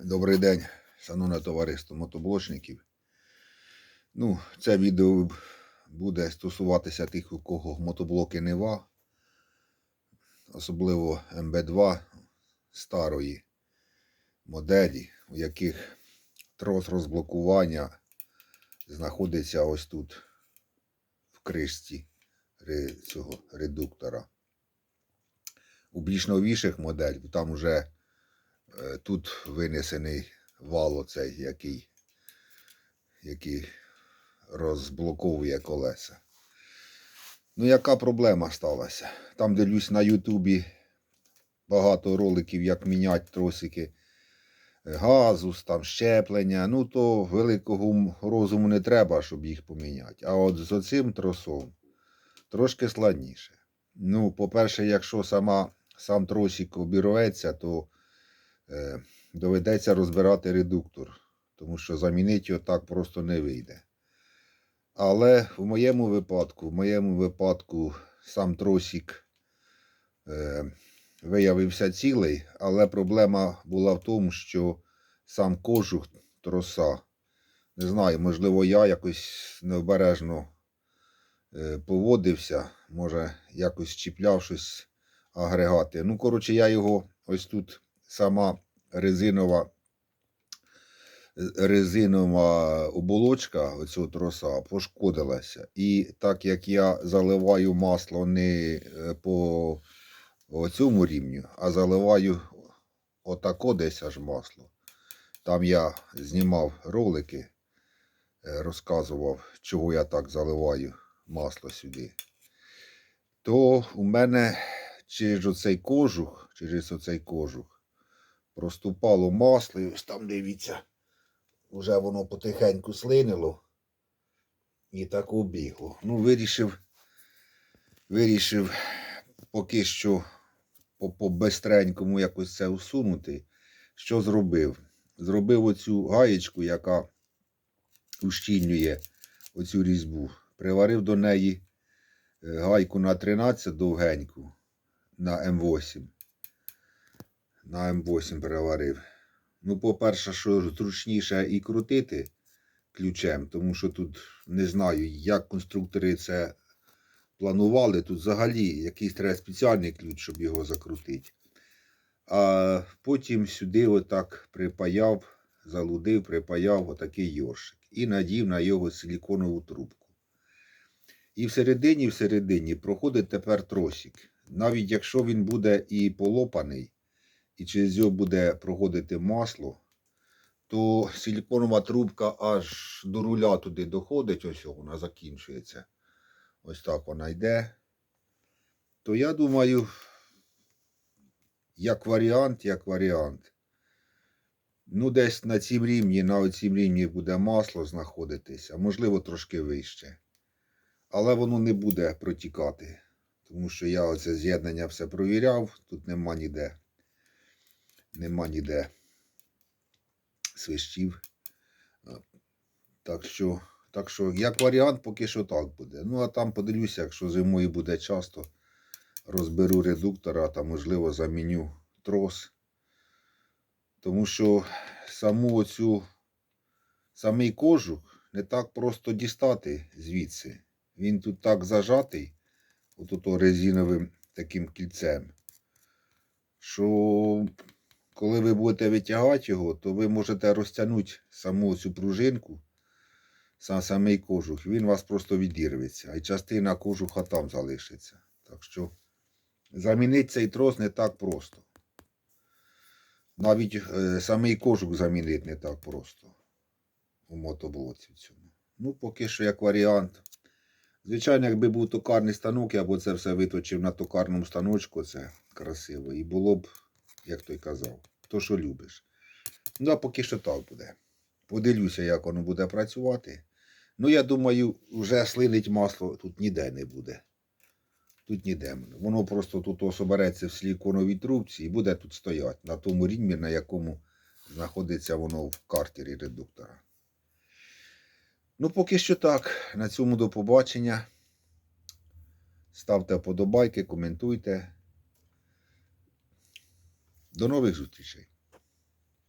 Добрий день, шановне товариство мотоблочників. Ну, це відео буде стосуватися тих, у кого мотоблоки Нива, особливо МБ2 старої моделі, у яких трос розблокування знаходиться ось тут, в кришці цього редуктора. У більш новіших модель, там вже Тут винесений вал оцей, який, який розблоковує колеса. Ну, яка проблема сталася? Там дивлюсь на Ютубі багато роликів, як міняти тросики газу, там щеплення. Ну, то великого розуму не треба, щоб їх поміняти. А от з оцим тросом трошки складніше. Ну, по-перше, якщо сама, сам тросик обірветься, то е, доведеться розбирати редуктор, тому що замінити його так просто не вийде. Але в моєму випадку, в моєму випадку сам тросик е, виявився цілий, але проблема була в тому, що сам кожух троса, не знаю, можливо, я якось необережно е, поводився, може, якось чіпляв щось агрегати. Ну, коротше, я його ось тут сама резинова, резинова оболочка оцього троса пошкодилася. І так як я заливаю масло не е, по цьому рівню, а заливаю отако десь аж масло. Там я знімав ролики, е, розказував, чого я так заливаю масло сюди. То у мене через оцей кожух, через оцей кожух проступало масло, і ось там дивіться, вже воно потихеньку слинило і так обігло. Ну, вирішив, вирішив поки що по, по якось це усунути. Що зробив? Зробив оцю гаєчку, яка ущільнює оцю різьбу. Приварив до неї е, гайку на 13 довгеньку на М8 на М8 переварив. Ну, по-перше, що зручніше і крутити ключем, тому що тут не знаю, як конструктори це планували. Тут взагалі якийсь треба спеціальний ключ, щоб його закрутити. А потім сюди отак припаяв, залудив, припаяв отакий йоршик і надів на його силіконову трубку. І всередині, всередині проходить тепер тросик. Навіть якщо він буде і полопаний, і через його буде проходити масло, то силіконова трубка аж до руля туди доходить, ось вона закінчується. Ось так вона йде. То я думаю, як варіант, як варіант. Ну, десь на цім рівні, на цім рівні буде масло знаходитися, можливо, трошки вище. Але воно не буде протікати, тому що я оце з'єднання все провіряв, тут нема ніде нема ніде свищів. Так що, так що, як варіант, поки що так буде. Ну, а там подивлюся, якщо зимою буде часто, розберу редуктора та, можливо, заміню трос. Тому що саму оцю, самий кожух не так просто дістати звідси. Він тут так зажатий, от резиновим таким кільцем, що коли ви будете витягати його, то ви можете розтягнути саму цю пружинку, сам самий кожух, він у вас просто відірветься, і частина кожуха там залишиться. Так що замінити цей трос не так просто. Навіть е, самий кожух замінити не так просто у мотоблоці цьому. Ну, поки що як варіант. Звичайно, якби був токарний станок, я б це все виточив на токарному станочку, це красиво. І було б, як той казав, то, що любиш. Ну, а поки що так буде. Подивлюся, як воно буде працювати. Ну, я думаю, вже слинить масло тут ніде не буде. Тут ніде. Воно просто тут особереться в силіконовій трубці і буде тут стояти на тому рівні, на якому знаходиться воно в картері редуктора. Ну, поки що так. На цьому до побачення. Ставте вподобайки, коментуйте. До нових зустрічей.